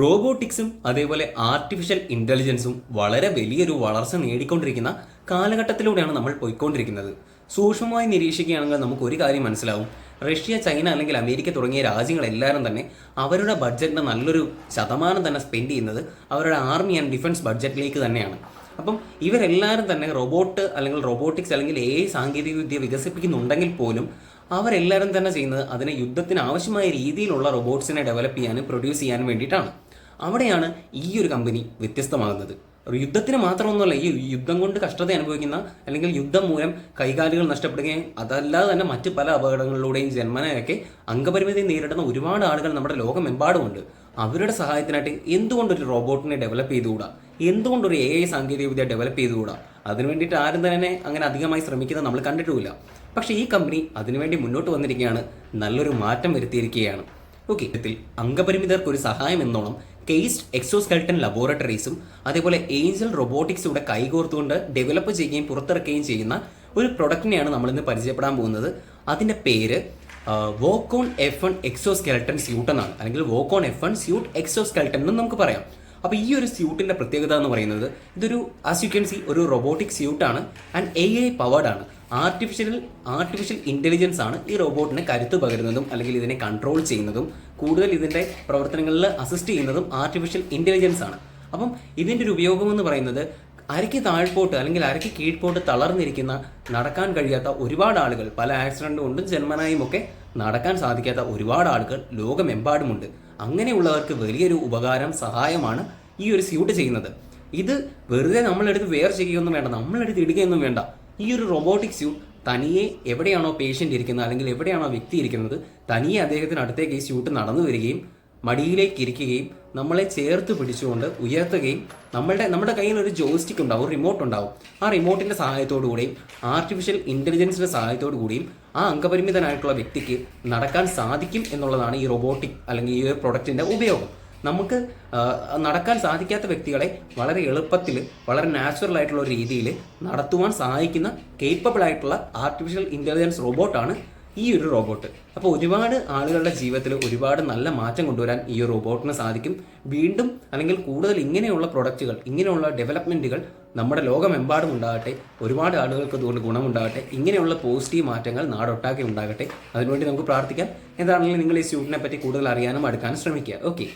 റോബോട്ടിക്സും അതേപോലെ ആർട്ടിഫിഷ്യൽ ഇന്റലിജൻസും വളരെ വലിയൊരു വളർച്ച നേടിക്കൊണ്ടിരിക്കുന്ന കാലഘട്ടത്തിലൂടെയാണ് നമ്മൾ പോയിക്കൊണ്ടിരിക്കുന്നത്. സൂക്ഷ്മമായി നിരീക്ഷിക്കുകയാണെങ്കിൽ നമുക്ക് ഒരു കാര്യം മനസ്സിലാവും. റഷ്യ ചൈന അല്ലെങ്കിൽ അമേരിക്ക തുടങ്ങിയ രാജ്യങ്ങളെല്ലാവരും തന്നെ അവരുടെ ബഡ്ജറ്റിന്റെ നല്ലൊരു ശതമാനം തന്നെ സ്പെൻഡ് ചെയ്യുന്നത് അവരുടെ ആർമി ആൻഡ് ഡിഫൻസ് ബഡ്ജറ്റിലേക്ക് തന്നെയാണ്. അപ്പം ഇവരെല്ലാവരും തന്നെ റോബോട്ട് അല്ലെങ്കിൽ റോബോട്ടിക്സ് അല്ലെങ്കിൽ എ സാങ്കേതിക വിദ്യ വികസിപ്പിക്കുന്നുണ്ടെങ്കിൽ പോലും അവരെല്ലാവരും തന്നെ ചെയ്യുന്നത് അതിനെ യുദ്ധത്തിന് ആവശ്യമായ രീതിയിലുള്ള റോബോട്ട്സിനെ ഡെവലപ്പ് ചെയ്യാനും പ്രൊഡ്യൂസ് ചെയ്യാനും വേണ്ടിയിട്ടാണ്. അവിടെയാണ് ഈ ഒരു കമ്പനി വ്യത്യസ്തമാകുന്നത്. യുദ്ധത്തിന് മാത്രമൊന്നുമല്ല ഈ യുദ്ധം കൊണ്ട് കഷ്ടത അനുഭവിക്കുന്ന അല്ലെങ്കിൽ യുദ്ധം മൂലം കൈകാലുകൾ നഷ്ടപ്പെടുകയും അതല്ലാതെ തന്നെ മറ്റ് പല അപകടങ്ങളിലൂടെയും ജന്മനയൊക്കെ അംഗപരിമിതി നേരിടുന്ന ഒരുപാട് ആളുകൾ നമ്മുടെ ലോകമെമ്പാടുമുണ്ട്. അവരുടെ സഹായത്തിനായിട്ട് എന്തുകൊണ്ടൊരു റോബോട്ടിനെ ഡെവലപ്പ് ചെയ്തുകൂടാ? എന്തുകൊണ്ടൊരു എ ഐ സാങ്കേതികവിദ്യ ഡെവലപ്പ് ചെയ്തുകൂടാ? അതിനു വേണ്ടിയിട്ട് ആരും തന്നെ അങ്ങനെ അധികമായി ശ്രമിക്കുന്നത് നമ്മൾ കണ്ടിട്ടുമില്ല. പക്ഷേ ഈ കമ്പനി അതിനുവേണ്ടി മുന്നോട്ട് വന്നിരിക്കുകയാണ് നല്ലൊരു മാറ്റം വരുത്തിയിരിക്കുകയാണ്. ഓക്കെ ഇതിൽ അംഗപരിമിതർക്ക് ഒരു സഹായം എന്നോണം കേസ്ഡ് എക്സോസ്കെൽട്ടൺ ലബോറട്ടറീസും അതേപോലെ ഏഞ്ചൽ റോബോട്ടിക്സൂടെ കൈകോർത്തുകൊണ്ട് ഡെവലപ്പ് ചെയ്യുകയും പുറത്തിറക്കുകയും ചെയ്യുന്ന ഒരു പ്രൊഡക്റ്റിനെയാണ് നമ്മളിന്ന് പരിചയപ്പെടാൻ പോകുന്നത്. അതിന്റെ പേര് WalkOn F one exoskeleton suit എന്നാണ്. അല്ലെങ്കിൽ WalkOn F one suit exoskeleton എന്നും നമുക്ക് പറയാം. അപ്പോൾ ഈ ഒരു സ്യൂട്ടിന്റെ പ്രത്യേകത എന്ന് പറയുന്നത് ഇതൊരു ആസ് യു ക്യാൻ സി ഒരു റോബോട്ടിക് സ്യൂട്ടാണ് ആൻഡ് എ ഐ പവേർഡ് ആണ്. ആർട്ടിഫിഷ്യൽ ആർട്ടിഫിഷ്യൽ ഇന്റലിജൻസ് ആണ് ഈ റോബോട്ടിനെ കരുത്ത് പകരുന്നതും അല്ലെങ്കിൽ ഇതിനെ കൺട്രോൾ ചെയ്യുന്നതും കൂടുതൽ ഇതിന്റെ പ്രവർത്തനങ്ങളിൽ അസിസ്റ്റ് ചെയ്യുന്നതും ആർട്ടിഫിഷ്യൽ ഇന്റലിജൻസ് ആണ്. അപ്പം ഇതിന്റെ ഒരു ഉപയോഗം എന്ന് പറയുന്നത് അരയ്ക്ക് താഴ്പോട്ട് അല്ലെങ്കിൽ അരയ്ക്ക് കീഴ്പോട്ട് തളർന്നിരിക്കുന്ന നടക്കാൻ കഴിയാത്ത ഒരുപാട് ആളുകൾ പല ആക്സിഡന്റ് കൊണ്ടും ജന്മനായും ഒക്കെ നടക്കാൻ സാധിക്കാത്ത ഒരുപാട് ആളുകൾ ലോകമെമ്പാടുമുണ്ട്. അങ്ങനെയുള്ളവർക്ക് വലിയൊരു ഉപകാരം സഹായമാണ് ഈ ഒരു സ്യൂട്ട് ചെയ്യുന്നത്. ഇത് വെറുതെ നമ്മളെടുത്ത് വെയർ ചെയ്യുകയൊന്നും വേണ്ട നമ്മളെടുത്ത് ഇടുകയൊന്നും വേണ്ട. ഈ ഒരു റോബോട്ടിക് സ്യൂട്ട് തനിയെ എവിടെയാണോ പേഷ്യന്റ് ഇരിക്കുന്നത് അല്ലെങ്കിൽ എവിടെയാണോ വ്യക്തി ഇരിക്കുന്നത് തനിയെ അദ്ദേഹത്തിന് അടുത്തേക്ക് ഈ സ്യൂട്ട് നടന്നു വരികയും മടിയിലേക്ക് ഇരിക്കുകയും നമ്മളെ ചേർത്ത് പിടിച്ചുകൊണ്ട് ഉയർത്തുകയും നമ്മളുടെ നമ്മുടെ കയ്യിൽ ഒരു ജോയിസ്റ്റിക് ഉണ്ടാവും റിമോട്ട് ഉണ്ടാവും. ആ റിമോട്ടിന്റെ സഹായത്തോടു കൂടിയും ആർട്ടിഫിഷ്യൽ ഇന്റലിജൻസിന്റെ സഹായത്തോടു കൂടിയും ആ അംഗപരിമിതനായിട്ടുള്ള വ്യക്തിക്ക് നടക്കാൻ സാധിക്കും എന്നുള്ളതാണ് ഈ റോബോട്ടിക് അല്ലെങ്കിൽ ഈ ഒരു പ്രൊഡക്റ്റിന്റെ ഉപയോഗം. നമുക്ക് നടക്കാൻ സാധിക്കാത്ത വ്യക്തികളെ വളരെ എളുപ്പത്തിൽ വളരെ നാച്ചുറൽ ആയിട്ടുള്ള രീതിയിൽ നടത്തുവാൻ സഹായിക്കുന്ന കേപ്പബിൾ ആയിട്ടുള്ള ആർട്ടിഫിഷ്യൽ ഇന്റലിജൻസ് റോബോട്ടാണ് ഈ ഒരു റോബോട്ട്. അപ്പോൾ ഒരുപാട് ആളുകളുടെ ജീവിതത്തിൽ ഒരുപാട് നല്ല മാറ്റം കൊണ്ടുവരാൻ ഈ റോബോട്ടിന് സാധിക്കും. വീണ്ടും അല്ലെങ്കിൽ കൂടുതൽ ഇങ്ങനെയുള്ള പ്രൊഡക്റ്റുകൾ ഇങ്ങനെയുള്ള ഡെവലപ്മെന്റുകൾ നമ്മുടെ ലോകമെമ്പാടും ഉണ്ടാകട്ടെ ഒരുപാട് ആളുകൾക്ക് അതുകൊണ്ട് ഗുണമുണ്ടാകട്ടെ ഇങ്ങനെയുള്ള പോസിറ്റീവ് മാറ്റങ്ങൾ നാടൊട്ടാകെ ഉണ്ടാകട്ടെ. അതിനുവേണ്ടി നമുക്ക് പ്രാർത്ഥിക്കാം. എന്താണെങ്കിലും നിങ്ങൾ ഈ സ്യൂട്ടിനെ പറ്റി കൂടുതൽ അറിയാനും അടുക്കാനും ശ്രമിക്കുക. ഓക്കെ.